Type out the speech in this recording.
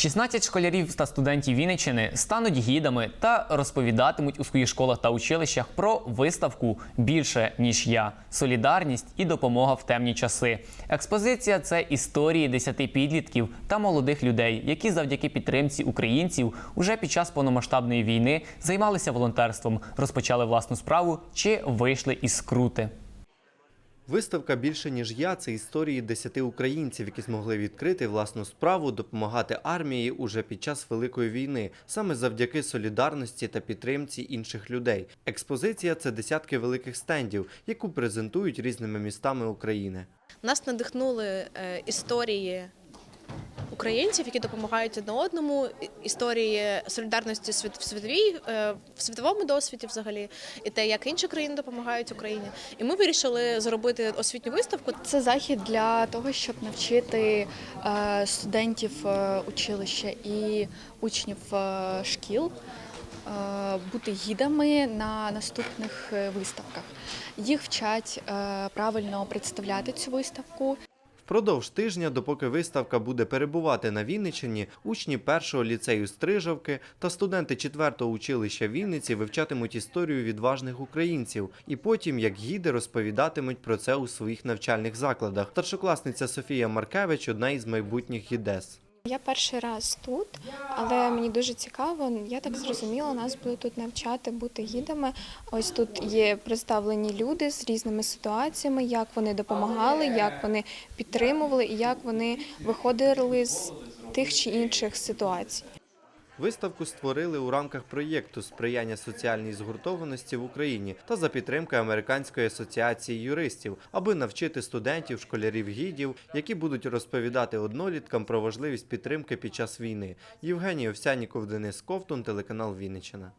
16 школярів та студентів Вінниччини стануть гідами та розповідатимуть у своїх школах та училищах про виставку більше ніж я, солідарність і допомога в темні часи. Експозиція це історії 10 підлітків та молодих людей, які завдяки підтримці українців уже під час повномасштабної війни займалися волонтерством, розпочали власну справу чи вийшли із скрути. Виставка більше ніж я це історії десяти українців, які змогли відкрити власну справу, допомагати армії уже під час великої війни, саме завдяки солідарності та підтримці інших людей. Експозиція це десятки великих стендів, яку презентують різними містами України. Нас надихнули е, історії українців, які допомагають одне одному, історії солідарності в світовій е, в світовому досвіді, взагалі, і те, як інші країни допомагають Україні. І ми вирішили зробити освітню виставку. Це захід для того, щоб навчити е, студентів е, училища і учнів шкіл бути гідами на наступних виставках. Їх вчать правильно представляти цю виставку. Впродовж тижня, допоки виставка буде перебувати на Вінниччині, учні першого ліцею Стрижавки та студенти четвертого училища Вінниці вивчатимуть історію відважних українців і потім, як гіди, розповідатимуть про це у своїх навчальних закладах. Старшокласниця Софія Маркевич одна із майбутніх гідес. Я перший раз тут, але мені дуже цікаво. Я так зрозуміла, нас будуть тут навчати бути гідами. Ось тут є представлені люди з різними ситуаціями, як вони допомагали, як вони підтримували і як вони виходили з тих чи інших ситуацій. Виставку створили у рамках проєкту сприяння соціальній згуртованості в Україні та за підтримки Американської асоціації юристів, аби навчити студентів, школярів гідів, які будуть розповідати одноліткам про важливість підтримки під час війни. Євгеній Овсяніков, Денис Ковтун, телеканал Вінниччина.